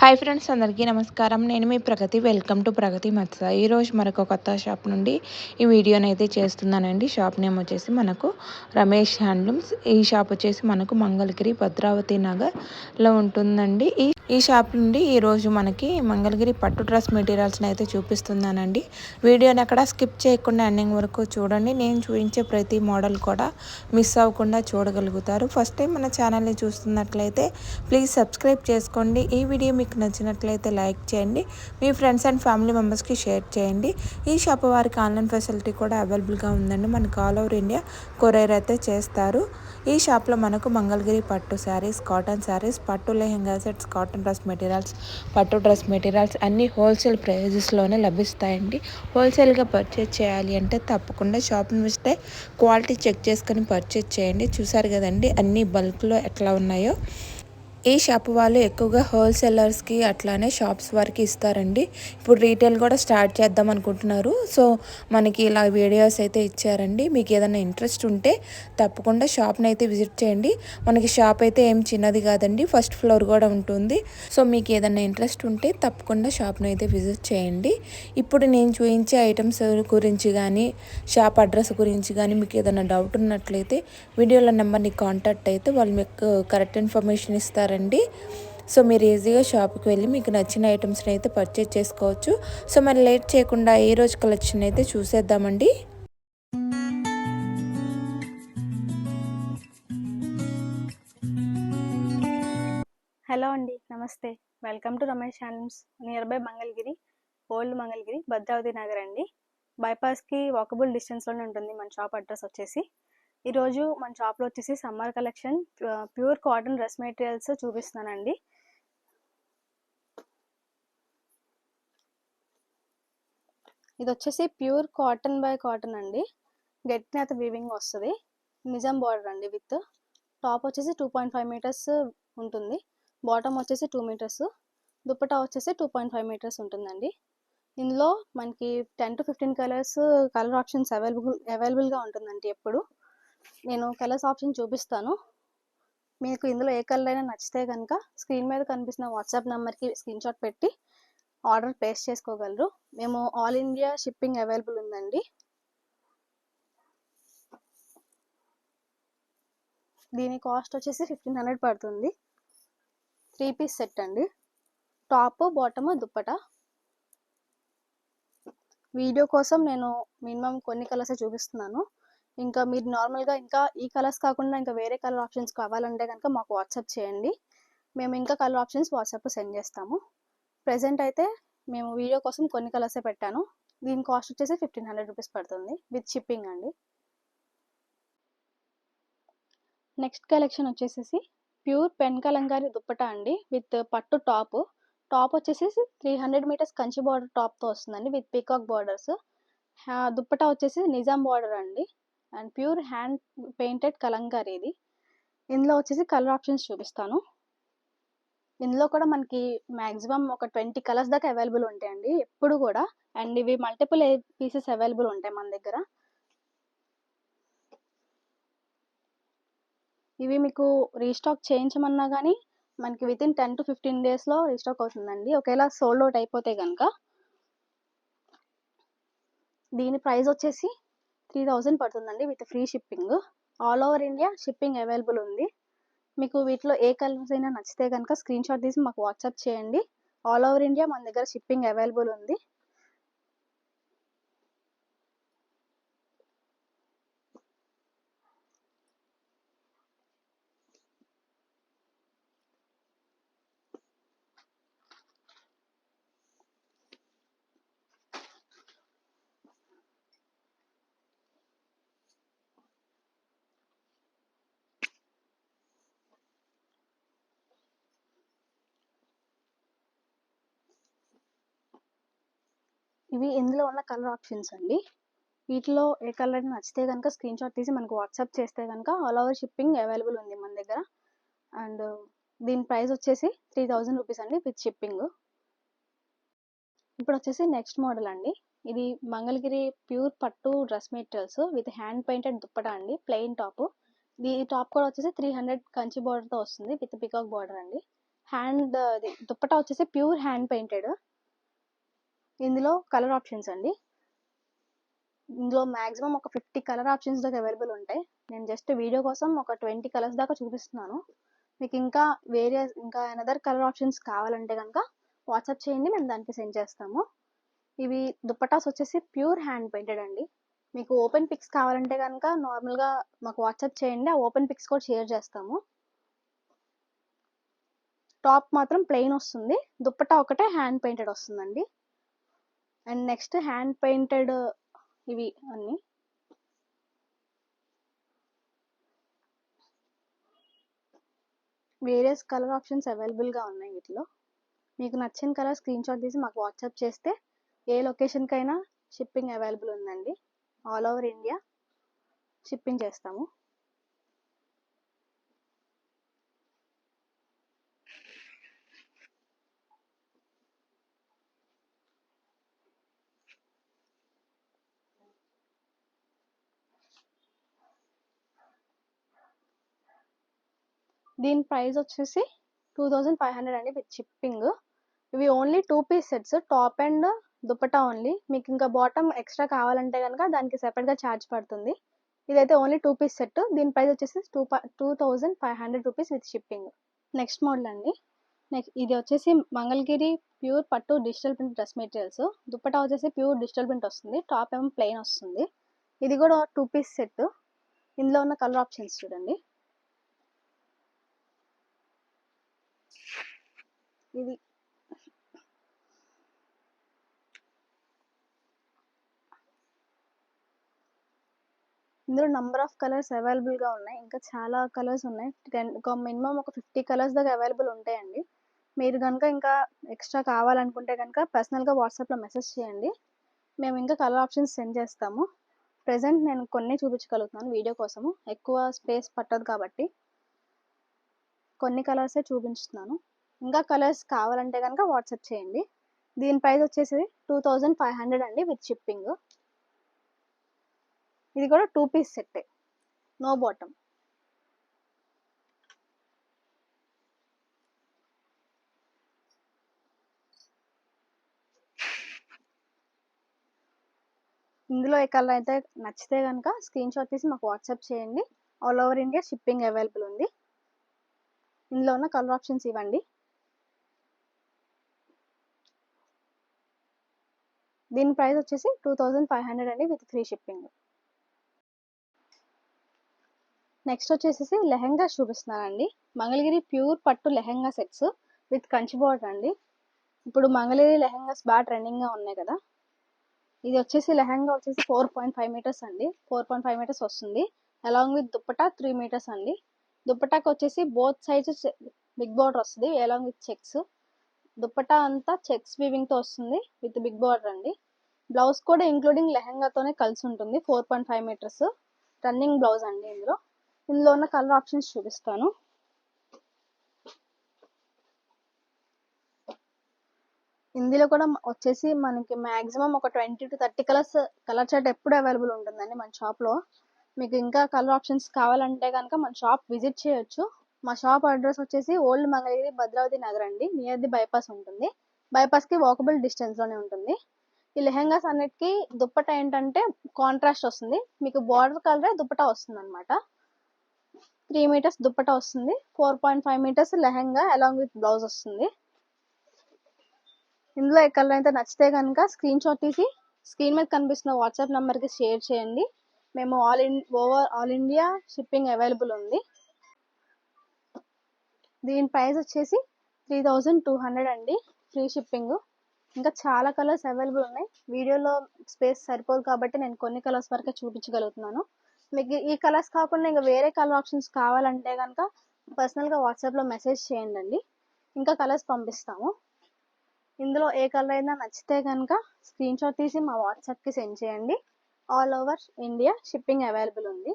Hi friends అందరికీ నమస్కారం. నేను మీ ప్రగతి. వెల్కమ్ టు ప్రగతి మత్స. ఈరోజు మరొక కొత్త షాప్ నుండి ఈ వీడియోని అయితే చేస్తున్నానండి. షాప్ నేమ్ వచ్చేసి మనకు రమేష్ హ్యాండ్లూమ్స్. ఈ షాప్ వచ్చేసి మనకు మంగళగిరి భద్రావతి నగర్లో ఉంటుందండి. ఈ ఈ షాప్ నుండి ఈరోజు మనకి మంగళగిరి పట్టు డ్రెస్ మెటీరియల్స్ని అయితే చూపిస్తున్నానండి. వీడియోని అక్కడ స్కిప్ చేయకుండా ఎండింగ్ వరకు చూడండి. నేను చూపించే ప్రతి మోడల్ కూడా మిస్ అవ్వకుండా చూడగలుగుతారు. ఫస్ట్ టైం మన ఛానల్ని చూస్తున్నట్లయితే ప్లీజ్ సబ్స్క్రైబ్ చేసుకోండి. ఈ వీడియో మీకు నచ్చినట్లయితే లైక్ చేయండి. మీ ఫ్రెండ్స్ అండ్ ఫ్యామిలీ మెంబర్స్కి షేర్ చేయండి. ఈ షాప్ వారికి ఆన్లైన్ ఫెసిలిటీ కూడా అవైలబుల్గా ఉందండి. మనకు ఆల్ ఓవర్ ఇండియా కొరియర్ అయితే చేస్తారు. ఈ షాప్లో మనకు మంగళగిరి పట్టు శారీస్ కాటన్ శారీస్ పట్టు lehenga sets cotton cotton dress materials పట్టు డ్రెస్ మెటీరియల్స్ అన్నీ హోల్సేల్ ప్రైజెస్లోనే లభిస్తాయండి. హోల్సేల్గా పర్చేజ్ చేయాలి అంటే తప్పకుండా షాప్ని వస్తే క్వాలిటీ చెక్ చేసుకొని పర్చేజ్ చేయండి. చూసారు కదండి అన్నీ బల్క్లో ఎట్లా ఉన్నాయో. ఈ షాప్ వాళ్ళు ఎక్కువగా హోల్సేలర్స్కి అట్లానే షాప్స్ వారికి ఇస్తారండి. ఇప్పుడు రీటైల్ కూడా స్టార్ట్ చేద్దాం అనుకుంటున్నారు. సో మనకి ఇలా వీడియోస్ అయితే ఇచ్చారండి. మీకు ఏదైనా ఇంట్రెస్ట్ ఉంటే తప్పకుండా షాప్ని అయితే విజిట్ చేయండి. మనకి షాప్ అయితే ఏం చిన్నది కాదండి. ఫస్ట్ ఫ్లోర్ కూడా ఉంటుంది. సో మీకు ఏదైనా ఇంట్రెస్ట్ ఉంటే తప్పకుండా షాప్ని అయితే విజిట్ చేయండి. ఇప్పుడు నేను చూపించే ఐటమ్స్ గురించి కానీ షాప్ అడ్రస్ గురించి కానీ మీకు ఏదైనా డౌట్ ఉన్నట్లయితే వీడియోలో నెంబర్ని కాంటాక్ట్ అయితే వాళ్ళు మీకు కరెక్ట్ ఇన్ఫర్మేషన్ ఇస్తారండి. చేస్తారండి సో మీరు ఈజీగా షాప్కి వెళ్ళి మీకు నచ్చిన ఐటమ్స్ని అయితే పర్చేజ్ చేసుకోవచ్చు. సో మరి లేట్ చేయకుండా ఈ రోజు కలెక్షన్ అయితే చూసేద్దామండి? హలో అండి నమస్తే. Welcome to Ramesh handlooms near by Mangalagiri old Mangalagiri Bhadravati Nagar అండి. బైపాస్కి వాకబుల్ డిస్టెన్స్లోనే ఉంటుంది మన షాప్ అడ్రస్ వచ్చేసి. ఈరోజు మన షాప్లో వచ్చేసి summer collection pure cotton dress materials చూపిస్తున్నానండి. ఇది వచ్చేసి ప్యూర్ కాటన్ బై కాటన్ అండి. గట్టినేత వీవింగ్ వస్తుంది. నిజాం బార్డర్ అండి విత్ టాప్ వచ్చేసి టూ పాయింట్ ఫైవ్ మీటర్స్ ఉంటుంది. బాటమ్ వచ్చేసి టూ మీటర్స్ దుప్పటా వచ్చేసి టూ పాయింట్ ఫైవ్ మీటర్స్ ఉంటుందండి. ఇందులో మనకి ten to fifteen colours colour options available అవైలబుల్గా ఉంటుందండి ఎప్పుడు. నేను కలర్స్ ఆప్షన్ చూపిస్తాను. మీకు ఇందులో ఏ కలర్ అయినా నచ్చితే కనుక స్క్రీన్ మీద కనిపిస్తున్న వాట్సాప్ నెంబర్కి స్క్రీన్ షాట్ పెట్టి ఆర్డర్ ప్లేస్ చేసుకోగలరు. మేము ఆల్ ఇండియా షిప్పింగ్ అవైలబుల్ ఉందండి. దీని కాస్ట్ వచ్చేసి ఫిఫ్టీన్ హండ్రెడ్ పడుతుంది. త్రీ పీస్ సెట్ అండి. Top bottom dupatta. వీడియో కోసం నేను మినిమం కొన్ని కలర్స్ చూపిస్తున్నాను. ఇంకా మీరు నార్మల్గా ఇంకా ఈ కలర్స్ కాకుండా ఇంకా వేరే కలర్ ఆప్షన్స్ కావాలంటే కనుక మాకు వాట్సాప్ చేయండి. మేము ఇంకా కలర్ ఆప్షన్స్ వాట్సాప్ సెండ్ చేస్తాము. ప్రజెంట్ అయితే మేము వీడియో కోసం కొన్ని కలర్సే పెట్టాను. దీని కాస్ట్ వచ్చేసి ఫిఫ్టీన్ హండ్రెడ్ రూపీస్ పడుతుంది విత్ షిప్పింగ్ అండి. నెక్స్ట్ కలెక్షన్ వచ్చేసి ప్యూర్ పెన్ కలంకారీ దుప్పట అండి విత్ పట్టు టాప్. టాప్ వచ్చేసి three hundred metres Kanchi border టాప్తో వస్తుందండి విత్ పీకాక్ బార్డర్స్. దుప్పట వచ్చేసి నిజాం బార్డర్ అండి. And pure hand painted Kalamkari ఇది. ఇందులో వచ్చేసి కలర్ ఆప్షన్స్ చూపిస్తాను. ఇందులో కూడా మనకి మ్యాక్సిమం ఒక ట్వంటీ కలర్స్ దాకా అవైలబుల్ ఉంటాయండి. ఎప్పుడు కూడా. అండ్ ఇవి మల్టిపుల్ పీసెస్ అవైలబుల్ ఉంటాయి మన దగ్గర. ఇవి మీకు రీస్టాక్ చేయించమన్నా కానీ మనకి with in ten to fifteen డేస్లో రీస్టాక్ అవుతుందండి. ఒకవేళ సోల్డ్ అవుట్ అయిపోతే కనుక దీని ప్రైస్ వచ్చేసి త్రీ థౌజండ్ పడుతుందండి with free shipping. All over India shipping available ఉంది. మీకు వీటిలో ఏ కలర్స్ అయినా నచ్చితే కనుక స్క్రీన్ షాట్ తీసి మాకు వాట్సాప్ చేయండి. ఆల్ ఓవర్ ఇండియా మన దగ్గర షిప్పింగ్ అవైలబుల్ ఉంది. ఇవి ఇందులో ఉన్న కలర్ ఆప్షన్స్ అండి. వీటిలో ఏ కలర్ నచ్చితే కనుక స్క్రీన్ షాట్ తీసి మనకు వాట్సాప్ చేస్తే కనుక ఆల్ ఓవర్ షిప్పింగ్ అవైలబుల్ ఉంది మన దగ్గర. అండ్ దీని ప్రైస్ వచ్చేసి త్రీ థౌజండ్ రూపీస్ అండి విత్ షిప్పింగ్. ఇప్పుడు వచ్చేసి నెక్స్ట్ మోడల్ అండి. ఇది మంగళగిరి ప్యూర్ పట్టు dress materials with hand painted dupatta అండి ప్లెయిన్ టాప్. ఈ టాప్ కూడా వచ్చేసి త్రీ హండ్రెడ్ కంచి బార్డర్తో వస్తుంది విత్ పికాక్ బార్డర్ అండి. హ్యాండ్ అది దుప్పటా వచ్చేసి ప్యూర్ హ్యాండ్ పెయింటెడ్. ఇందులో కలర్ ఆప్షన్స్ అండి. ఇందులో మ్యాక్సిమం ఒక ఫిఫ్టీ కలర్ ఆప్షన్స్ దాకా అవైలబుల్ ఉంటాయి. నేను జస్ట్ వీడియో కోసం ఒక ట్వంటీ కలర్స్ దాకా చూపిస్తున్నాను. మీకు ఇంకా వేరే ఇంకా అనదర్ కలర్ ఆప్షన్స్ కావాలంటే కనుక వాట్సాప్ చేయండి మేము దానికి సెండ్ చేస్తాము. ఇవి దుప్పటాస్ వచ్చేసి ప్యూర్ హ్యాండ్ పెయింటెడ్ అండి. మీకు ఓపెన్ పిక్స్ కావాలంటే కనుక నార్మల్గా మాకు వాట్సాప్ చేయండి ఆ ఓపెన్ పిక్స్ కూడా షేర్ చేస్తాము. టాప్ మాత్రం ప్లెయిన్ వస్తుంది. దుప్పటా ఒకటే హ్యాండ్ పెయింటెడ్ వస్తుందండి. అండ్ నెక్స్ట్ హ్యాండ్ పెయింటెడ్ ఇవి అన్ని. వేరియస్ కలర్ ఆప్షన్స్ అవైలబుల్గా ఉన్నాయి వీటిలో. మీకు నచ్చిన కలర్ స్క్రీన్ షాట్ తీసి మాకు వాట్సాప్ చేస్తే ఏ లొకేషన్కైనా షిప్పింగ్ అవైలబుల్ ఉందండి. ఆల్ ఓవర్ ఇండియా షిప్పింగ్ చేస్తాము. దీని ప్రైస్ వచ్చేసి టూ థౌజండ్ ఫైవ్ హండ్రెడ్ అండి విత్ షిప్పింగ్. ఇవి only two piece sets top and dupatta only. మీకు ఇంకా బాటమ్ ఎక్స్ట్రా కావాలంటే కనుక దానికి సెపరేట్గా ఛార్జ్ పడుతుంది. ఇదైతే ఓన్లీ టూ పీస్ సెట్. దీని ప్రైస్ వచ్చేసి two two thousand five hundred rupees with shipping. Next model అండి. నెక్స్ట్ ఇది వచ్చేసి మంగళగిరి ప్యూర్ పట్టు digital print dress materials. Dupatta వచ్చేసి ప్యూర్ డిజిటల్ ప్రింట్ వస్తుంది. టాప్ ఏమో ప్లెయిన్ వస్తుంది. ఇది కూడా టూ పీస్ సెట్. ఇందులో ఉన్న కలర్ ఆప్షన్స్ చూడండి. ఇది. ఇందులో నంబర్ ఆఫ్ కలర్స్ అవైలబుల్గా ఉన్నాయి. ఇంకా చాలా కలర్స్ ఉన్నాయి. టెన్ ఒక మినిమం ఒక ఫిఫ్టీ కలర్స్ దాకా అవైలబుల్ ఉంటాయండి. మీరు కనుక ఇంకా ఎక్స్ట్రా కావాలనుకుంటే కనుక పర్సనల్గా వాట్సాప్లో మెసేజ్ చేయండి. మేము ఇంకా కలర్ ఆప్షన్స్ సెండ్ చేస్తాము. ప్రజెంట్ నేను కొన్ని చూపించగలుగుతున్నాను వీడియో కోసము. ఎక్కువ స్పేస్ పట్టదు కాబట్టి. కొన్ని కలర్సే చూపించుతున్నాను. ఇంకా కలర్స్ కావాలంటే కనుక వాట్సాప్ చేయండి. దీని ప్రైస్ వచ్చేసి టూ థౌజండ్ ఫైవ్ హండ్రెడ్ అండి విత్ షిప్పింగ్. ఇది కూడా టూ పీస్ సెట్టే. No bottom. ఇందులో ఏ కలర్ అయితే నచ్చితే కనుక స్క్రీన్ షాట్ తీసి మాకు వాట్సాప్ చేయండి. All over India shipping available ఉంది. ఇందులో ఉన్న కలర్ ఆప్షన్స్ ఇవ్వండి. దీని ప్రైస్ వచ్చేసి టూ థౌజండ్ ఫైవ్ హండ్రెడ్ అండి విత్ ఫ్రీ షిప్పింగ్. నెక్స్ట్ వచ్చేసి లెహెంగా చూపిస్తున్నానండి. మంగళగిరి ప్యూర్ పట్టు lehenga sets with Kanchi border అండి. ఇప్పుడు మంగళగిరి లెహెంగాస్ బాగా ట్రెండింగ్గా ఉన్నాయి కదా. ఇది వచ్చేసి లెహెంగా వచ్చేసి ఫోర్ పాయింట్ ఫైవ్ మీటర్స్ అండి. ఫోర్ పాయింట్ ఫైవ్ మీటర్స్ వస్తుంది. Along with dupatta three metres అండి. దుప్పటాకి వచ్చేసి బోత్ సైడ్స్ బిగ్ బార్డర్ వస్తుంది. Along with checks. దుప్పటా అంతా చెక్స్ వీవింగ్తో వస్తుంది విత్ బిగ్ బార్డర్ అండి. బ్లౌజ్ కూడా ఇంక్లూడింగ్ లెహంగాతోనే కలిసి ఉంటుంది four point five metres. Running blouse అండి ఇందులో. ఇందులో ఉన్న కలర్ ఆప్షన్స్ చూపిస్తాను. ఇందులో కూడా వచ్చేసి మనకి మాక్సిమం ఒక twenty to thirty colours colour chart ఎప్పుడు అవైలబుల్ ఉంటుందండి మన షాప్లో. మీకు ఇంకా కలర్ ఆప్షన్స్ కావాలంటే కనుక మన షాప్ విజిట్ చేయొచ్చు. మా షాప్ అడ్రస్ వచ్చేసి ఓల్డ్ మంగళగిరి భద్రావతి నగర్ అండి. నియర్ ది బైపాస్ ఉంటుంది. బైపాస్కి వాకబుల్ డిస్టెన్స్లోనే ఉంటుంది. ఈ లెహెంగాస్ అన్నిటికీ దుప్పట ఏంటంటే కాంట్రాస్ట్ వస్తుంది. మీకు బార్డర్ కలరే దుప్పట వస్తుంది అనమాట త్రీ మీటర్స్ దుప్పట వస్తుంది. Four point five metres lehenga along with blouse వస్తుంది. ఇందులో ఏ కలర్ అయితే నచ్చితే కనుక స్క్రీన్ షాట్ తీసి స్క్రీన్ మీద కనిపిస్తున్న వాట్సాప్ నెంబర్కి షేర్ చేయండి. మేము all in over all India shipping available ఉంది. దీని ప్రైస్ వచ్చేసి త్రీ థౌజండ్ టూ హండ్రెడ్ అండి. ఫ్రీ షిప్పింగ్ ఇంకా చాలా కలర్స్ అవైలబుల్ ఉన్నాయి. వీడియోలో స్పేస్ సరిపోదు కాబట్టి నేను కొన్ని కలర్స్ వరకే చూపించగలుగుతున్నాను. మీకు ఈ కలర్స్ కాకుండా ఇంకా వేరే కలర్ ఆప్షన్స్ కావాలంటే కనుక పర్సనల్గా వాట్సాప్లో మెసేజ్ చేయండి అండి. ఇంకా కలర్స్ పంపిస్తాము. ఇందులో ఏ కలర్ అయినా నచ్చితే కనుక స్క్రీన్ షాట్ తీసి మా వాట్సాప్కి సెండ్ చేయండి. All over India shipping available ఉంది.